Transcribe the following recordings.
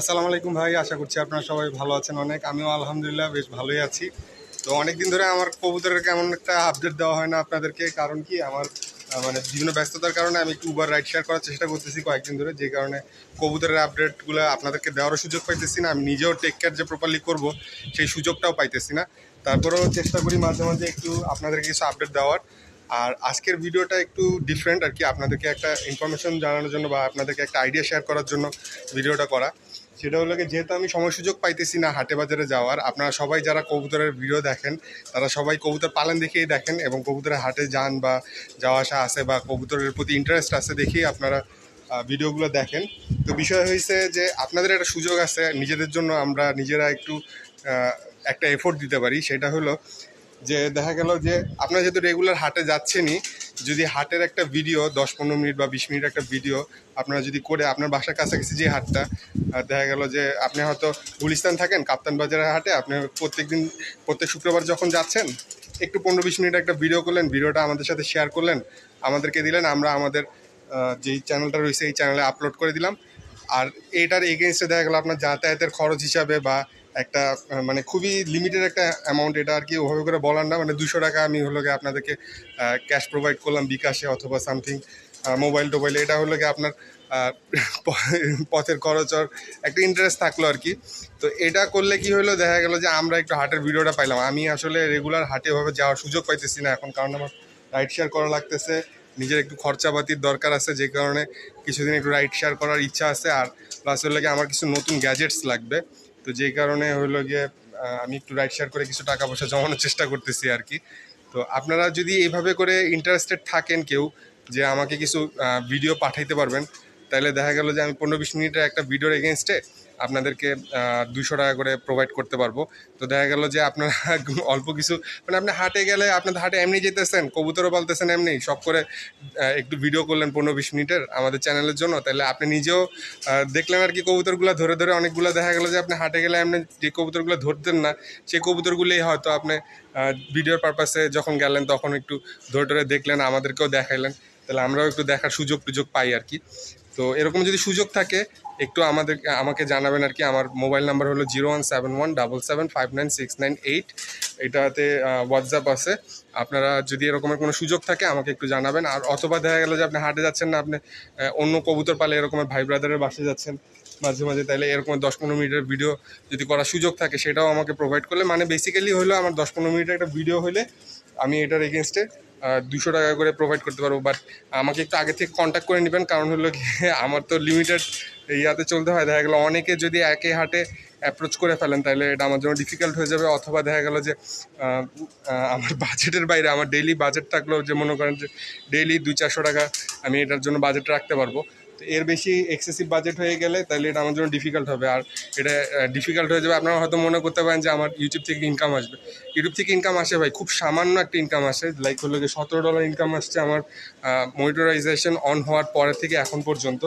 আসসালামু আলাইকুম ভাই, আশা করছি আপনারা সবাই ভালো আছেন অনেক। আমিও আলহামদুলিল্লাহ বেশ ভালোই আছি। তো অনেক দিন ধরে আমার কবুতরের কেমন একটা আপডেট দেওয়া হয় না আপনাদেরকে, কারণ কি আমার মানে বিভিন্ন ব্যস্ততার কারণে আমি একটু উবার রাইড শেয়ার করার চেষ্টা করতেছি কয়েকদিন ধরে, যে কারণে কবুতরের আপডেটগুলো আপনাদেরকে দেওয়ারও সুযোগ পাইতেছি না। আমি নিজেও টেক কেয়ার যে প্রপারলি করব, সেই সুযোগটাও পাইতেছি না। তারপরেও চেষ্টা করি মাঝে মাঝে একটু আপনাদেরকে কিছু আপডেট দেওয়ার। আর আজকের ভিডিওটা একটু ডিফারেন্ট আর কি, আপনাদেরকে একটা ইনফরমেশন জানানোর জন্য বা আপনাদেরকে একটা আইডিয়া শেয়ার করার জন্য ভিডিওটা করা। সেটা হলো যেহেতু আমি সময় সুযোগ পাইতেছি না হাটে বাজারে যাওয়ার, আপনারা সবাই যারা কবুতরের ভিডিও দেখেন, তারা সবাই কবুতর পালন দেখেই দেখেন এবং কবুতরের হাটে যান বা যাওয়া আসা আছে বা কবুতরের প্রতি ইন্টারেস্ট আছে দেখেই আপনারা ভিডিওগুলো দেখেন। তো বিষয় হয়েছে যে আপনাদের একটা সুযোগ আছে, নিজেদের জন্য আমরা নিজেরা একটু একটা এফোর্ট দিতে পারি। সেটা হলো যে দেখা গেল যে আপনারা যেহেতু রেগুলার হাটে যাচ্ছেনই যদি হাটের একটা ভিডিও দশ, পনেরো মিনিট বা বিশ মিনিট একটা ভিডিও আপনারা যদি করে, আপনার বাসার কাছাকাছি যে হাটটা দেখা গেল যে আপনি হয়তো গুলিস্তান থাকেন কাপ্তান বাজারের হাটে, আপনি প্রত্যেক দিন প্রত্যেক শুক্রবার যখন যাচ্ছেন, একটু পনেরো, বিশ মিনিট একটা ভিডিও করলেন ভিডিওটা আমাদের সাথে শেয়ার করলেন, আমাদেরকে দিলেন, আমরা আমাদের যেই চ্যানেলটা রয়েছে, এই চ্যানেলে আপলোড করে দিলাম। আর এটার এগেনস্টে দেখা গেলো আপনার যাতায়াতের খরচ হিসাবে বা একটা মানে খুবই লিমিটেড একটা অ্যামাউন্ট এটা আর কি ওভাবে করে বলার না। মানে দুশো টাকা আমি হলো গিয়ে আপনাদেরকে ক্যাশ প্রোভাইড করলাম বিকাশে অথবা সামথিং মোবাইল টোবাইলে এটা হলো গিয়ে আপনার পথের খরচ একটা ইন্টারেস্ট থাকল আর কি। তো এটা করলে কি হলো, দেখা গেলো যে আমরা একটু হাটের ভিডিওটা পাইলাম। আমি আসলে রেগুলার হাটে ওভাবে যাওয়ার সুযোগ পাইতেছি না এখন, কারণ আমার রাইড শেয়ার করা লাগতেছে। নিজের একটু খরচাপাতির দরকার আছে, যে কারণে কিছুদিন একটু রাইড শেয়ার করার ইচ্ছা আছে। আর প্লাস হলো আমার কিছু নতুন গ্যাজেটস লাগবে। তো যেই কারণে হলো গিয়ে আমি একটু রাইট শেয়ার করে কিছু টাকা পয়সা জমানোর চেষ্টা করতেছি আর কি। তো আপনারা যদি এইভাবে করে ইন্টারেস্টেড থাকেন কেউ, যে আমাকে কিছু ভিডিও পাঠাইতে পারবেন তাহলে দেখা গেল যে আমি পনেরো বিশ মিনিটের একটা ভিডিওর এগেনস্টে আপনাদেরকে দুশো টাকা করে প্রোভাইড করতে পারব। তো দেখা গেল যে আপনারা অল্প কিছু মানে আপনি হাটে গেলে, আপনাদের হাটে এমনি যেতেছেন, কবুতরও পালতেছেন এমনি, সব করে একটু ভিডিও করলেন পনেরো বিশ মিনিটের আমাদের চ্যানেলের জন্য। তাহলে আপনি নিজেও দেখলেন আর কি কবুতরগুলো ধরে ধরে অনেকগুলো, দেখা গেলো যে আপনি হাটে গেলে এমনি যে কবুতরগুলো ধরতেন না, সেই কবুতরগুলোই হয়তো আপনি ভিডিওর পারপাসে যখন গেলেন তখন একটু ধরে ধরে দেখলেন, আমাদেরকেও দেখাইলেন। তাহলে আমরাও একটু দেখার সুযোগ টুযোগ পাই আর কি। তো এরকম যদি সুযোগ থাকে, একটু আমাদের, আমাকে জানাবেন আর কি। আমার মোবাইল নাম্বার হলো zero one seven one double seven five nine six nine eight. এটাতে হোয়াটসঅ্যাপ আছে। আপনারা যদি এরকমের কোনো সুযোগ থাকে, আমাকে একটু জানাবেন। আর অথবা দেখা গেলো যে আপনি হাটে যাচ্ছেন না, আপনি অন্য কবুতর পালে এরকমের ভাই ব্রাদারের বাসে যাচ্ছেন, মাঝে মাঝে তাহলে এরকম দশ পনেরো মিনিটের ভিডিও যদি করার সুযোগ থাকে, সেটাও আমাকে প্রোভাইড করলে। মানে বেসিক্যালি হলো আমার দশ পনেরো মিনিটের একটা ভিডিও হলে আমি এটার এগেনস্টে দুশো টাকা করে প্রোভাইড করতে পারব। বাট আমাকে একটু আগে থেকে কন্ট্যাক্ট করে নেবেন, কারণ হলো আমার তো লিমিটেড ইয়াতে চলতে হয়। দেখা গেলো অনেকে যদি একে হাটে অ্যাপ্রোচ করে ফেলেন, তাহলে এটা আমার জন্য ডিফিকাল্ট হয়ে যাবে। অথবা দেখা গেলো যে আমার বাজেটের বাইরে, আমার ডেইলি বাজেট থাকলেও যে মনে করেন যে ডেইলি দুই চারশো টাকা আমি এটার জন্য বাজেট রাখতে পারব। এর বেশি এক্সেসিভ বাজেট হয়ে গেলে তাহলে এটা আমার জন্য ডিফিকাল্ট হবে। আর এটা ডিফিকাল্ট হয়ে যাবে। আপনারা হয়তো মনে করতে পারেন যে আমার ইউটিউব থেকে ইনকাম আসবে। ইউটিউব থেকে ইনকাম আসে ভাই, খুব সামান্য একটা ইনকাম আসে। লাইক হলো যে সতেরো ডলার ইনকাম আসছে আমার মনিটরাইজেশন অন হওয়ার পরে থেকে এখন পর্যন্ত।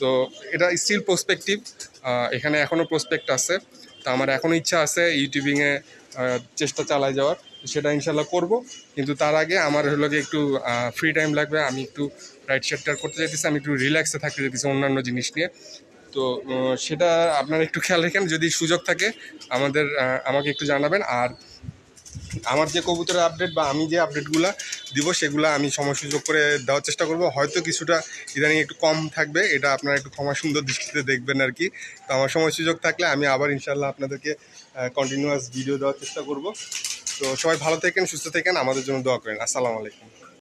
তো এটা স্টিল প্রসপেক্টিভ এখানে এখনও প্রসপেক্ট আছে। তো আমার এখনও ইচ্ছা আছে ইউটিউবিংয়ে চেষ্টা চালায় যাওয়ার। সেটা ইনশাল্লাহ করব। কিন্তু তার আগে আমার হলো গিয়ে একটু ফ্রি টাইম লাগবে, আমি একটু রাইট শেয়ারটার করতে চাইতেছি, আমি একটু রিল্যাক্সে থাকতে যেতেছি অন্যান্য জিনিস নিয়ে। তো সেটা আপনারা একটু খেয়াল রাখেন, যদি সুযোগ থাকে আমাদের আমাকে একটু জানাবেন। আর আমার যে কবুতরের আপডেট বা আমি যে আপডেটগুলো দিব, সেগুলো আমি সময় সুযোগ করে দেওয়ার চেষ্টা করব। হয়তো কিছুটা ইদানিং একটু কম থাকবে, এটা আপনারা একটু ক্ষমা সুন্দর দৃষ্টিতে দেখবেন আর কি। তো আমার সময় সুযোগ থাকলে আমি আবার ইনশাল্লাহ আপনাদেরকে কন্টিনিউয়াস ভিডিও দেওয়ার চেষ্টা করব। তো সবাই ভালো থাকেন, সুস্থ থাকেন, আমাদের জন্য দোয়া করেন। আসসালামু আলাইকুম।